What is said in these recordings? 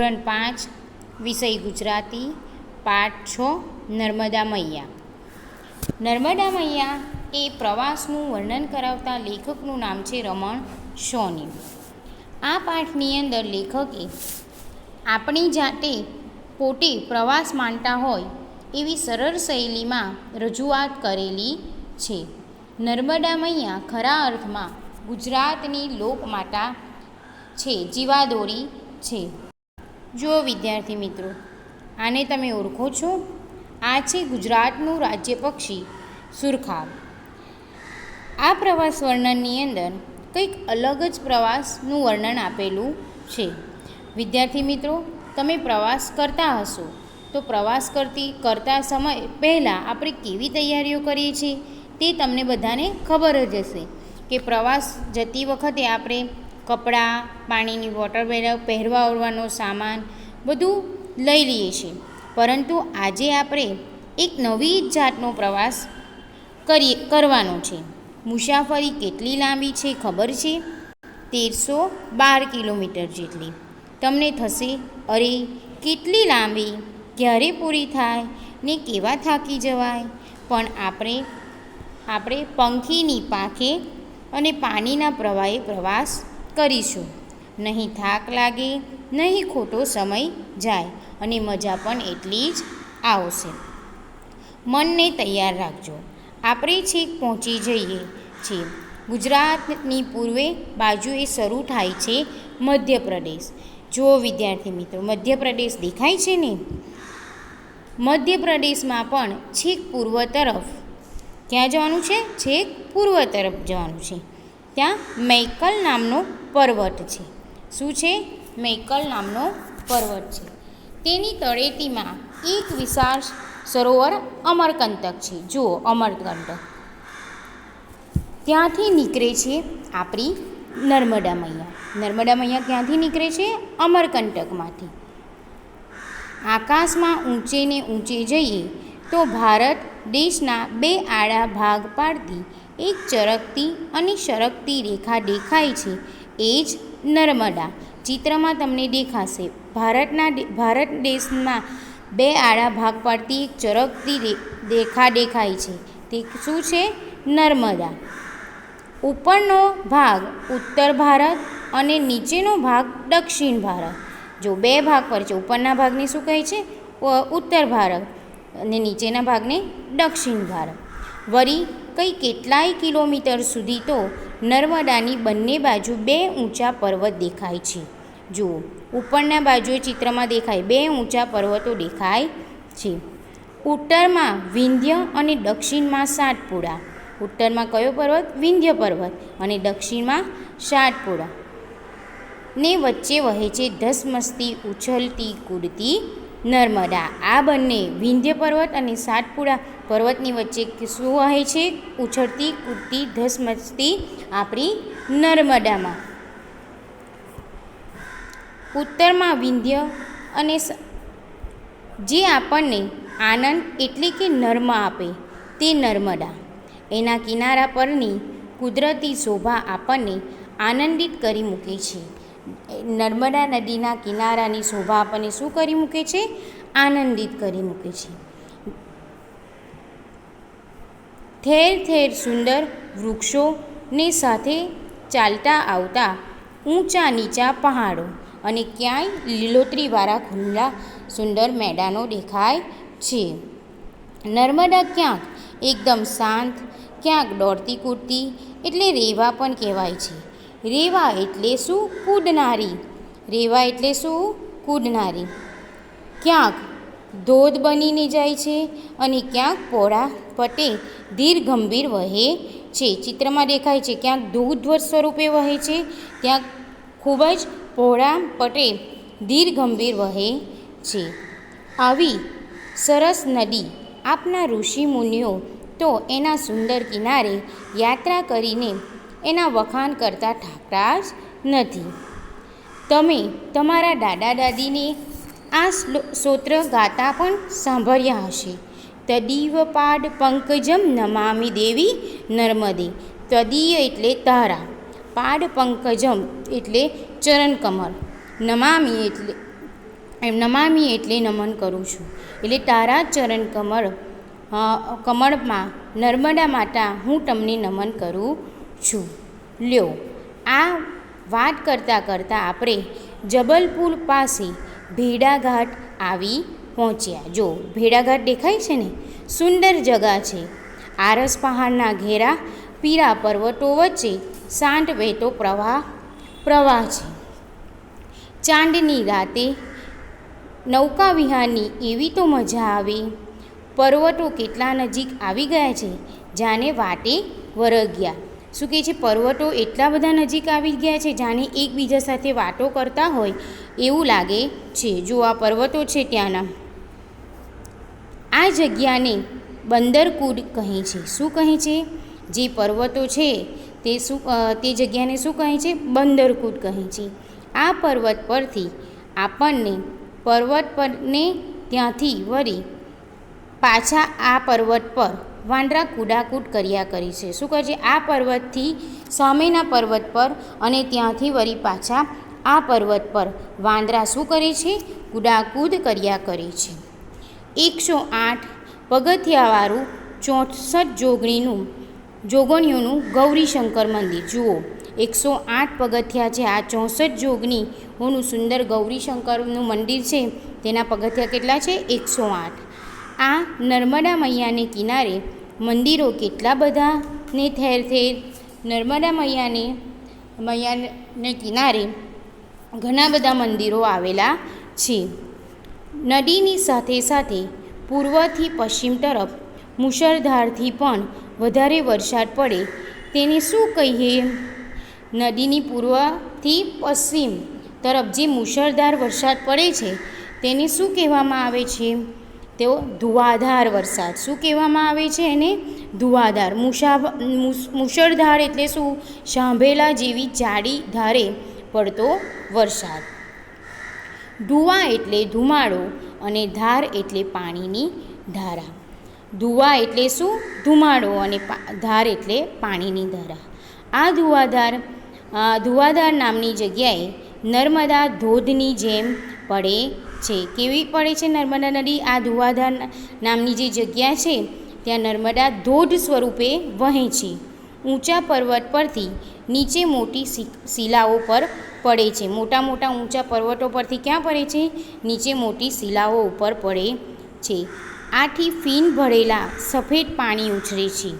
ધોરણ પાંચ, વિષય ગુજરાતી, પાઠ છ, નર્મદા મૈયા. નર્મદા મૈયા એ પ્રવાસનું વર્ણન કરાવતા લેખકનું નામ છે રમણ સોની. આ પાઠની અંદર લેખકે આપણી જાતે પોતે પ્રવાસ માનતા હોય એવી સરળ શૈલીમાં રજૂઆત કરેલી છે. નર્મદા મૈયા ખરા અર્થમાં ગુજરાતની લોકમાતા છે, જીવાદોરી છે. જુઓ વિદ્યાર્થી મિત્રો, આને તમે ઓળખો છો? આ છે ગુજરાતનું રાજ્ય પક્ષી, સુરખાબ. આ પ્રવાસ વર્ણનની અંદર કંઈક અલગ જ પ્રવાસનું વર્ણન આપેલું છે. વિદ્યાર્થી મિત્રો, તમે પ્રવાસ કરતા હશો, તો પ્રવાસ કરતી, કરતા સમય પહેલાં આપણે કેવી તૈયારીઓ કરીએ છીએ તે તમને બધાને ખબર જ હશે કે પ્રવાસ જતી વખતે આપણે કપડાં, પાણીની વોટર બેરલ પહેરવા ઓરવાનો સામાન બધું લઈ લઈએ છીએ. પરંતુ આજે આપણે એક નવી જાતનો પ્રવાસ કરીએ, કરવાનો છે. મુસાફરી કેટલી લાંબી છે ખબર છે? તેરસો બાર કિલોમીટર જેટલી. તમને થશે, અરે, કેટલી લાંબી? ક્યારે પૂરી થાય ને કેવા થાકી જવાય? પણ આપણે આપણે પંખીની પાંખે અને પાણીના પ્રવાહે પ્રવાસ કરીશું. નહીં થાક લાગે, નહીં ખોટો સમય જાય અને મજા પણ એટલી જ આવશે. મનને તૈયાર રાખજો. આપણે છેક પહોંચી જઈએ છીએ. ગુજરાતની પૂર્વે બાજુએ શરૂ થાય છે મધ્યપ્રદેશ. જુઓ વિદ્યાર્થી મિત્રો, મધ્યપ્રદેશ દેખાય છે ને? મધ્યપ્રદેશમાં પણ છેક પૂર્વ તરફ. ક્યાં જવાનું છે? છેક પૂર્વ તરફ જવાનું છે. ત્યાં મૈકલ નામનો પર્વત છે. શું છે? મૈકલ નામનો પર્વત છે. તેની તળેટીમાં એક વિશાળ સરોવર અમરકંટક છે. જુઓ, અમરકંટક. ત્યાંથી નીકળે છે આપણી નર્મદા મૈયા. નર્મદા મૈયા ક્યાંથી નીકળે છે? અમરકંટકમાંથી. આકાશમાં ઊંચે ને ઊંચે જઈએ તો ભારત દેશના બે આડા ભાગ પાડતી એક ચરકતી અને સરકતી રેખા દેખાય છે. એ જ નર્મદા. ચિત્રમાં તમને દેખાશે, ભારતના ભારત દેશમાં બે આડા ભાગ પાડતી એક ચરકતી રેખા દેખાય છે. તે શું છે? નર્મદા. ઉપરનો ભાગ ઉત્તર ભારત અને નીચેનો ભાગ દક્ષિણ ભારત. જો બે ભાગ પર છે, ઉપરના ભાગને શું કહે છે? ઉત્તર ભારત અને નીચેના ભાગને દક્ષિણ ભારત. વળી કંઈ કેટલાય કિલોમીટર સુધી તો નર્મદાની બંને બાજુ બે ઊંચા પર્વત દેખાય છે. જુઓ, ઉપરના બાજુએ ચિત્રમાં દેખાય બે ઊંચા પર્વતો દેખાય છે. ઉત્તરમાં વિંધ્ય અને દક્ષિણમાં સાતપુડા. ઉત્તરમાં કયો પર્વત? વિંધ્ય પર્વત અને દક્ષિણમાં સાતપુડા. ને વચ્ચે વહે છે ધસમસતી, ઉછલતી, કૂદતી નર્મદા. આ બંને વિંધ્ય પર્વત અને સાતપુડા પર્વતની વચ્ચે શું વહે છે? ઉછળતી, કૂદતી, ધસમસતી આપણી નર્મદામાં. ઉત્તરમાં વિંધ્ય અને જે આપણને આનંદ એટલે કે નર્મ આપે, તે નર્મદા. એના કિનારા પરની કુદરતી શોભા આપણને આનંદિત કરી મૂકે છે. નર્મદા નદીના કિનારાની શોભા આપણને શું કરી મૂકે છે? આનંદિત કરી મૂકે છે. ઠેર ઠેર સુંદર વૃક્ષોને સાથે ચાલતા આવતા ઊંચા નીચા પહાડો અને ક્યાંય લીલોતરીવાળા ખુલ્લા સુંદર મેદાનો દેખાય છે. નર્મદા ક્યાંક એકદમ શાંત, ક્યાંક દોડતી કૂદતી એટલે રેવા પણ કહેવાય છે. રેવા એટલે શું? કૂદનારી. રેવા એટલે શું? કૂદનારી. ક્યાંક ધોધ બનીને જાય છે અને ક્યાંક પોળા પટે ધીર ગંભીર વહે છે. ચિત્રમાં દેખાય છે ક્યાંક ધૂધ સ્વરૂપે વહે છે, ક્યાંક ખૂબ જ પહોળા પટે ધીર ગંભીર વહે છે. આવી સરસ નદી આપના ઋષિ મુનિઓ તો એના સુંદર કિનારે યાત્રા કરીને એના વખાણ કરતા ઠાકરા જ નથી. તમે તમારા દાદા દાદીને આ સ્તોત્ર ગાતા પણ સાંભળ્યા હશે. તદીવ પાડ પંકજમ નમામિ દેવી નર્મદે. તદીય એટલે તારા. પાડ પંકજમ એટલે ચરણ કમળ નમામિ એટલે, એમ નમામી એટલે નમન કરું છું. એટલે તારા ચરણ કમળ કમળમાં, નર્મદા માતા હું તમને નમન કરું છું. લ્યો, આ વાત કરતાં કરતાં આપણે જબલપુર પાસે ભેડાઘાટ આવી પહોંચ્યા. જો, ભેડાઘાટ દેખાય છે ને? સુંદર જગા છે. આરસ પહાડના ઘેરા પીરા પર્વતો વચ્ચે શાંત વહેતો પ્રવાહ પ્રવાહ છે. ચાંદની રાતે નૌકા વિહારની એવી તો મજા આવે. પર્વતો કેટલા નજીક આવી ગયા છે જાને વાટે વરગ્યા. શું કહે છે, પર્વતો એટલા બધા નજીક આવી ગયા છે જાણે એકબીજા સાથે વાતો કરતા હોય એવું લાગે છે. જો આ પર્વતો છે ત્યાંના. આ જગ્યાને બંદરકુડ કહે છે. શું કહે છે? જે પર્વતો છે તે શું તે જગ્યાને શું કહે છે? બંદરકુડ કહે છે. આ પર્વત પરથી આપણને પર્વત પરને ત્યાંથી વળી પાછા આ પર્વત પર વાંદરા કુડાકૂટ કર્યા કરી છે. શું કહે છે? આ પર્વતથી સામેના પર્વત પર અને ત્યાંથી વળી પાછા આ પર્વત પર વાંદરા શું કરે છે? કુડાકૂદ કર્યા કરે છે. એકસો આઠ પગથિયાવાળું ચોસઠ જોગણીનું, જોગણીઓનું ગૌરીશંકર મંદિર. જુઓ, એકસો આઠ પગથિયા છે. આ ચોસઠ જોગણીઓનું સુંદર ગૌરીશંકરનું મંદિર છે. તેના પગથિયા કેટલા છે? એકસો આઠ. આ નર્મદા મૈયાને કિનારે મંદિરો કેટલા બધા ને ઠેર ઠેર નર્મદા મૈયાને મૈયાને કિનારે ઘણા બધા મંદિરો આવેલા છે. નદીની સાથે સાથે પૂર્વથી પશ્ચિમ તરફ મુશળધારથી પણ વધારે વરસાદ પડે. તેને શું કહીએ? નદીની પૂર્વથી પશ્ચિમ તરફ જે મુશળધાર વરસાદ પડે છે, તેને શું કહેવામાં આવે છે? તેઓ ધુવાધાર વરસાદ. શું કહેવામાં આવે છે એને? ધુવાધાર. મુસા, મુશળધાર એટલે શું? સાંભેલા જેવી જાડી ધારે પડતો વરસાદ. ધુવા એટલે ધુમાડો અને ધાર એટલે પાણીની ધારા. ધુવા એટલે શું? ધુમાડો અને ધાર એટલે પાણીની ધારા. આ ધુવાધાર ધુવાધાર નામની જગ્યાએ નર્મદા ધોધની જેમ પડે છે. કેવી પડે છે નર્મદા નદી? આ ધુવાધાર નામની જે જગ્યા છે, ત્યાં નર્મદા ધોધ સ્વરૂપે વહે છે. ઊંચા પર્વત પરથી નીચે મોટી શિલાઓ પર પડે છે. મોટા મોટા ઊંચા પર્વતો પરથી ક્યાં પડે છે? નીચે મોટી શિલાઓ ઉપર પડે છે. આથી ફીન ભરેલા સફેદ પાણી ઉછરે છે.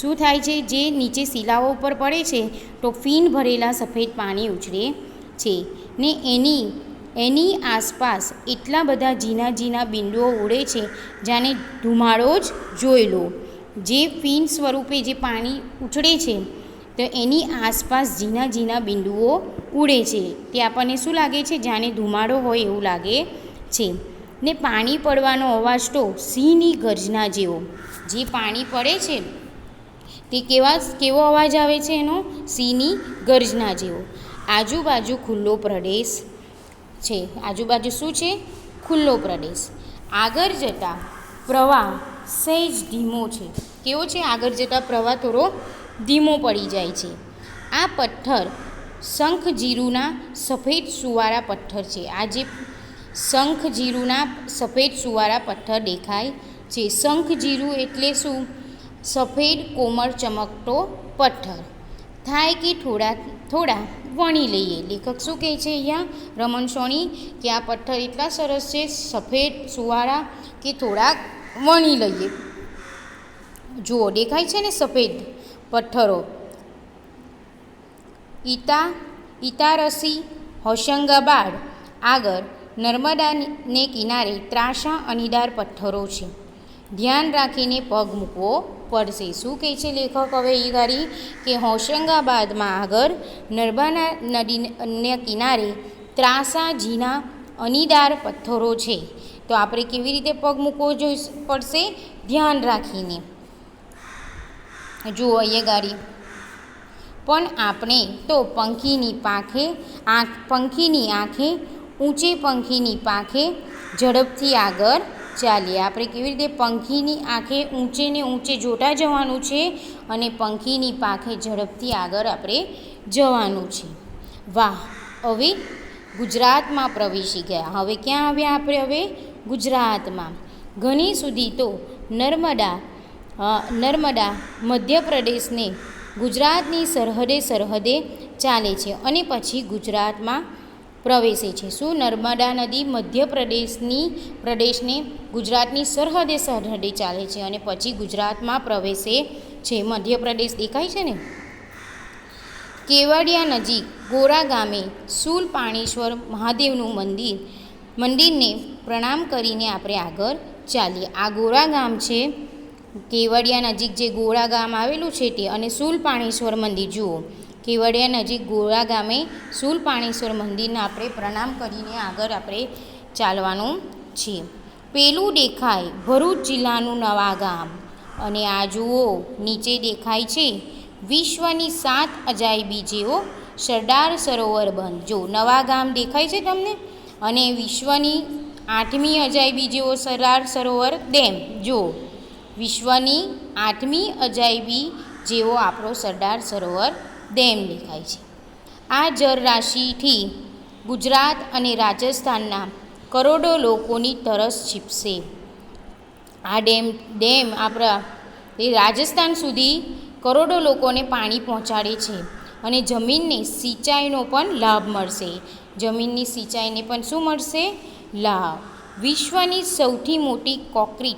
શું થાય છે? જે નીચે શિલાઓ ઉપર પડે છે, તો ફીન ભરેલા સફેદ પાણી ઉછરે છે ને એની એની આસપાસ એટલા બધા ઝીણા ઝીણા બિંદુઓ ઉડે છે જાણે ધુમાડો જ જોઈ લો. જે ફીન સ્વરૂપે જે પાણી ઉછળે છે, તો એની આસપાસ ઝીણા ઝીણા બિંદુઓ ઉડે છે. તે આપણને શું લાગે છે? જાણે ધુમાડો હોય એવું લાગે છે. ને પાણી પડવાનો અવાજ તો સિંહની ગર્જના જેવો. જે પાણી પડે છે, તે કેવા કેવો અવાજ આવે છે એનો? સિંહની ગર્જના જેવો. આજુબાજુ ખુલ્લો પ્રદેશ છે. આજુબાજુ શું છે? ખુલ્લો પ્રદેશ. આગળ જતાં પ્રવાહ સહેજ ધીમો છે. કેવો છે? આગળ જતાં પ્રવાહ થોડો ધીમો પડી જાય છે. આ પથ્થર શંખ જીરુના સફેદ સુવાળા પથ્થર છે. આ જે શંખ જીરુના સફેદ સુવાળા પથ્થર દેખાય છે. શંખ જીરું એટલે શું? સફેદ કોમળ ચમકતો પથ્થર. થાય કે થોડા થોડા વણી લઈએ. લેખક શું કહે છે અહીંયા? રમણ સોની કે આ પથ્થર એટલા સરસ છે, સફેદ, સુવાળા, કે થોડાક વણી લઈએ. જુઓ, દેખાય છે ને સફેદ પથ્થરો? ઈતા, ઈતારસી, હોશંગાબાદ. આગળ, નર્મદાને કિનારે ત્રાસા અણીદાર પથ્થરો છે. ધ્યાન રાખીને પગ મૂકવો પડશે. શું કહે છે લેખક? હવે એ ગાડી કે હોશંગાબાદમાં આગળ નર્મદા નદીના કિનારે ત્રાસા ઝીણા અણીદાર પથ્થરો છે. તો આપણે કેવી રીતે પગ મૂકવો જોઈ પડશે? ધ્યાન રાખીને. જુઓ અહીંયા ગાડી. પણ આપણે તો પંખીની પાંખે આંખ, પંખીની આંખે, ઊંચે પંખીની પાંખે ઝડપથી આગળ ચાલીએ. આપણે કેવી રીતે પંખીની આંખે ઊંચે ને ઊંચે જોતા જવાનું છે અને પંખીની પાંખે ઝડપથી આગળ આપણે જવાનું છે. વાહ, હવે ગુજરાતમાં પ્રવેશી ગયા. હવે ક્યાં આવ્યા આપણે હવે? ગુજરાતમાં. ઘણી સુધી તો નર્મદા નર્મદા મધ્યપ્રદેશને ગુજરાતની સરહદે સરહદે ચાલે છે અને પછી ગુજરાતમાં પ્રવેશે છે. શું નર્મદા નદી મધ્યપ્રદેશની, પ્રદેશને ગુજરાતની સરહદે સરહદે ચાલે છે અને પછી ગુજરાતમાં પ્રવેશે છે? મધ્યપ્રદેશ દેખાય છે ને? કેવડિયા નજીક ગોરા ગામે સુલ પાણેશ્વર મહાદેવનું મંદિર, મંદિરને પ્રણામ કરીને આપણે આગળ ચાલીએ. આ ગોરા ગામ છે. કેવડિયા નજીક જે ગોરા ગામ આવેલું છે તે અને સુલ પાણેશ્વર મંદિર, જુઓ. કેવડિયા નજીક ગોળા ગામે શૂલ પાણીશ્વર મંદિરને આપણે પ્રણામ કરીને આગળ આપણે ચાલવાનું છે પેલું દેખાય ભરૂચ જિલ્લાનું નવા ગામ. અને આ જુઓ, નીચે દેખાય છે વિશ્વની સાત અજાયબી જેવો સરદાર સરોવર બંધ. જો, નવા ગામ દેખાય છે તમને? અને વિશ્વની આઠમી અજાયબી જેવો સરદાર સરોવર ડેમ. જો, વિશ્વની આઠમી અજાયબી જેવો આપણો સરદાર સરોવર ડેમ દેખાય છે. આ જળરાશિથી ગુજરાત અને રાજસ્થાનના કરોડો લોકોની તરસ છીપશે. આ ડેમ ડેમ આપણા એ રાજસ્થાન સુધી કરોડો લોકોને પાણી પહોંચાડે છે અને જમીનને સિંચાઈનો પણ લાભ મળશે. જમીનની સિંચાઈને પણ શું મળશે? લાભ. વિશ્વની સૌથી મોટી કોન્ક્રીટ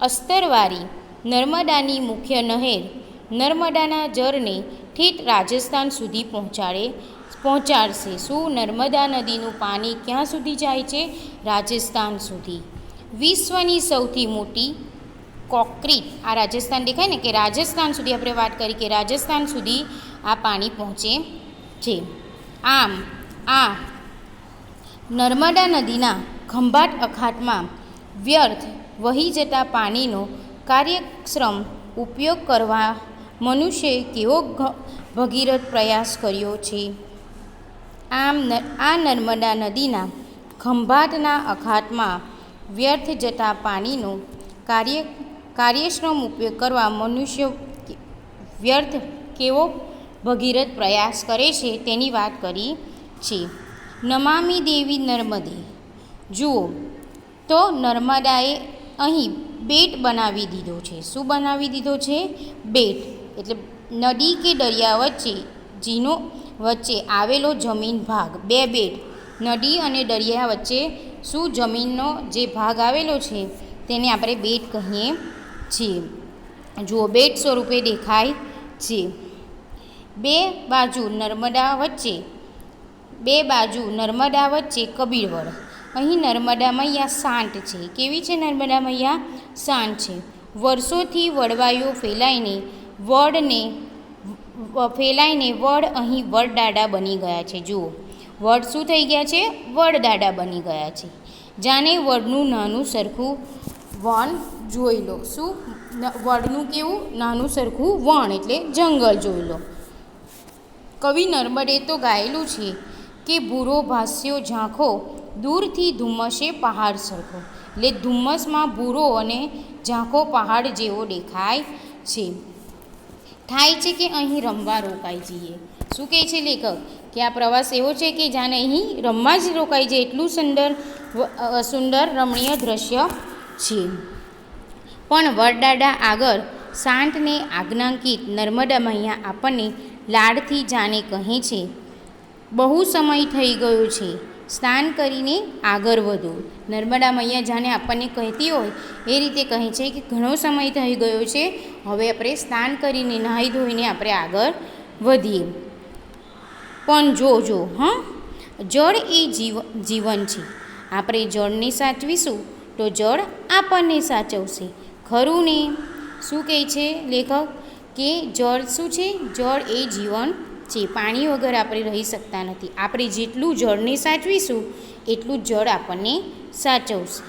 અસ્તરવાળી નર્મદાની મુખ્ય નહેર નર્મદાના જળને ઠેઠ રાજસ્થાન સુધી પહોંચાડે, પહોંચાડશે. શું નર્મદા નદીનું પાણી ક્યાં સુધી જાય છે? રાજસ્થાન સુધી. વિશ્વની સૌથી મોટી કોન્ક્રીટ આ રાજસ્થાન દેખાય ને કે રાજસ્થાન સુધી આપણે વાત કરી કે રાજસ્થાન સુધી આ પાણી પહોંચે છે. આમ, આ નર્મદા નદીના ખંભાટ અખાતમાં વ્યર્થ વહી જતા પાણીનો કાર્યક્ષમ ઉપયોગ કરવા મનુષ્યએ કેવો ભગીરથ પ્રયાસ કર્યો છે. આમ આ નર્મદા નદીના ખંભાતના અખાતમાં વ્યર્થ જતા પાણીનો કાર્ય કાર્યશ્રમ ઉપયોગ કરવા મનુષ્ય વ્યર્થ કેવો ભગીરથ પ્રયાસ કરે છે તેની વાત કરી છે. નમામી દેવી નર્મદે, જુઓ, તો નર્મદાએ અહીં બેટ બનાવી દીધો છે. શું બનાવી દીધો છે? બેટ. એટલે નદી કે દરિયા વચ્ચે, જીનો વચ્ચે આવેલો જમીન ભાગ. બે બેટ, નદી અને દરિયા વચ્ચે શું જમીનનો જે ભાગ આવેલો છે, તેને આપણે બેટ કહીએ છીએ. જુઓ, બેટ સ્વરૂપે દેખાય છે. બે બાજુ નર્મદા વચ્ચે, બે બાજુ નર્મદા વચ્ચે કબીરવડ. અહીં નર્મદા મૈયા શાંત છે. કેવી છે નર્મદા મૈયા? શાંત છે. વર્ષોથી વડવાઈઓ ફેલાઈને વડને ફેલાઈને વડ અહીં વડદાડા બની ગયા છે. જુઓ, વડ શું થઈ ગયા છે? વડદાડા બની ગયા છે. જાણે વડનું નાનું સરખું વન જોઈ લો. શું? વડનું કેવું? નાનું સરખું વણ એટલે જંગલ જોઈ લો. કવિ નર્મદે તો ગાયેલું છે કે ભૂરો ભાસ્યો ઝાંખો દૂરથી ધુમ્મસે પહાડ સરખો. એટલે ધુમ્મસમાં ભૂરો અને ઝાંખો પહાડ જેવો દેખાય છે. થાય છે કે અહીં રમવા રોકાઈ જઈએ? શું કહે છે લેખક? કે આ પ્રવાસ એવો છે કે જાણે અહીં રમવા જ રોકાઈ જાય એટલું સુંદર સુંદર રમણીય દ્રશ્ય છે. પણ વરદાડા આગળ શાંતને આજ્ઞાંકિત નર્મદા મૈયા આપણને લાડથી જાણે કહે છે, બહુ સમય થઈ ગયો છે. સ્નાન કરીને આગળ વધો. નર્મદા મૈયા જાણે આપણને કહેતી હોય, એ રીતે કહે છે કે ઘણો સમય થઈ ગયો છે, હવે આપણે સ્નાન કરીને નહાઈ ધોઈને આપણે આગળ વધીએ. પણ જોજો હં? જળ એ જીવ, જીવન છે. આપણે જળને સાચવીશું તો જળ આપણને સાચવશે. ખરું ને? શું કહે છે લેખક? કે જળ શું છે? જળ એ જીવન છે પાણી વગર આપણે રહી શકતા નથી. આપણે જેટલું જળને સાચવીશું, એટલું જળ આપણને સાચવશે.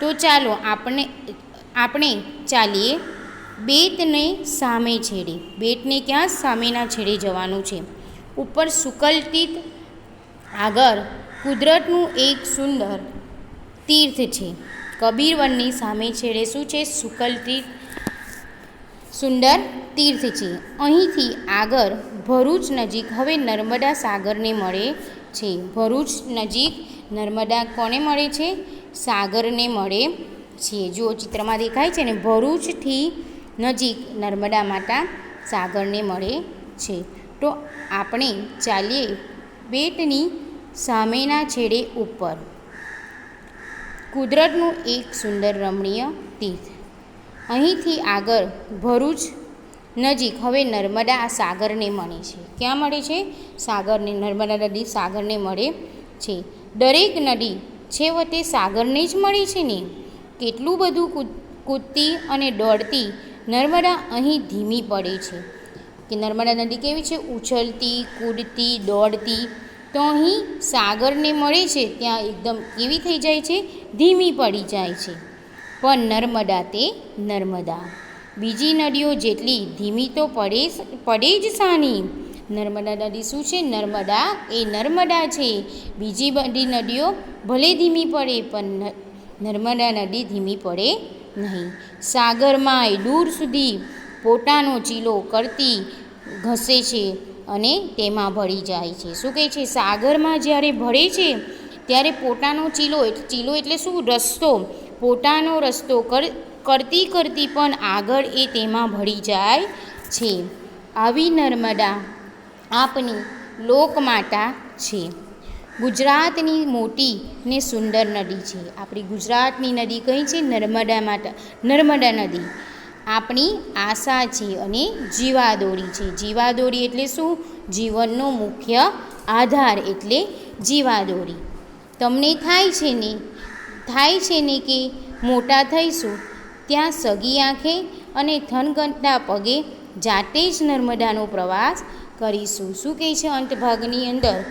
તો ચાલો આપણે આપણે ચાલીએ. બેટને સામે છેડે. બેટને ક્યાં? સામેના છેડે જવાનું છે. ઉપર સુકલતીત આગળ કુદરતનું એક સુંદર તીર્થ છે. કબીરવનની સામે છેડે શું છે? સુકલતીત સુંદર તીર્થ છે. અહીંથી આગળ ભરૂચ નજીક હવે નર્મદા સાગરને મળે છે. ભરૂચ નજીક નર્મદા કોને મળે છે? સાગરને મળે છે. જો ચિત્રમાં દેખાય છે ને, ભરૂચથી નજીક નર્મદા માતા સાગરને મળે છે. તો આપણે ચાલીએ બેટની સામેના છેડે ઉપર. કુદરતનું એક સુંદર રમણીય તીર્થ. અહીંથી આગળ ભરૂચ નજીક હવે નર્મદા સાગરને મળે છે. ક્યાં મળે છે? સાગરને, નર્મદા નદી સાગરને મળે છે. દરેક નદી છેવટે સાગરને જ મળી છે ને? કેટલું બધું કૂદ, કૂદતી અને દોડતી નર્મદા અહીં ધીમી પડે છે. કે નર્મદા નદી કેવી છે? ઉછળતી કૂદતી, દોડતી. તો અહીં સાગરને મળે છે, ત્યાં એકદમ કેવી થઈ જાય છે? ધીમી પડી જાય છે. પણ નર્મદા તે નર્મદા. બીજી નદીઓ જેટલી ધીમી તો પડે પડે જ સાની. નર્મદા નદી શું છે? નર્મદા. એ નર્મદા છે. બીજી બધી નદીઓ ભલે ધીમી પડે, પણ નર્મદા નદી ધીમી પડે નહીં. સાગરમાંય દૂર સુધી પોતાનો ચીલો કરતી ઘસે છે અને તેમાં ભળી જાય છે. શું કહે છે? સાગરમાં જ્યારે ભળે છે, ત્યારે પોતાનો ચીલો ચીલો એટલે શું? રસ્તો. પોતાનો રસ્તો કર, કરતી કરતી પણ આગળ એ તેમાં ભળી જાય છે. આવી નર્મદા આપની લોકમાતા છે. ગુજરાતની મોટી ને સુંદર નદી છે. આપણી ગુજરાતની નદી કઈ છે? નર્મદા માતા, નર્મદા નદી. આપણી આશા છે અને જીવાદોરી છે. જીવાદોરી એટલે શું? જીવનનો મુખ્ય આધાર એટલે જીવાદોરી. તમને થાય છે ને થાય છે ને કે મોટા થઈશું, ત્યાં સગી આંખે અને થનગનતા પગે જાતે જ નર્મદાનો પ્રવાસ કરીશું. શું કહે છે અંતભાગની અંદર?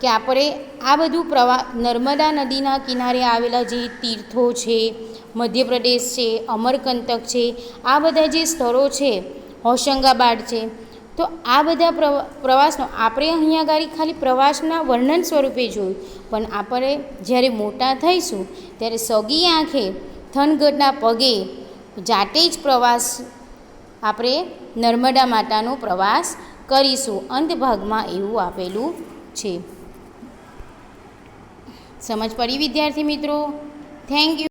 કે આપણે આ બધું પ્રવા, નર્મદા નદીના કિનારે આવેલા જે તીર્થો છે, મધ્યપ્રદેશ છે અમરકંતક છે, આ બધા જે સ્થળો છે, હોશંગાબાદ છે તો આ બધા પ્રવા, પ્રવાસનો આપણે અહીંયા આગળ ખાલી પ્રવાસના વર્ણન સ્વરૂપે જોયું. પણ આપણે જ્યારે મોટા થઈશું, ત્યારે સગી આંખે, થનગઢના પગે, જાતે જ પ્રવાસ આપણે નર્મદા માતાનો પ્રવાસ કરીશું. અંતભાગમાં એવું આપેલું છે. સમજ પડી, વિદ્યાર્થી મિત્રો? Thank you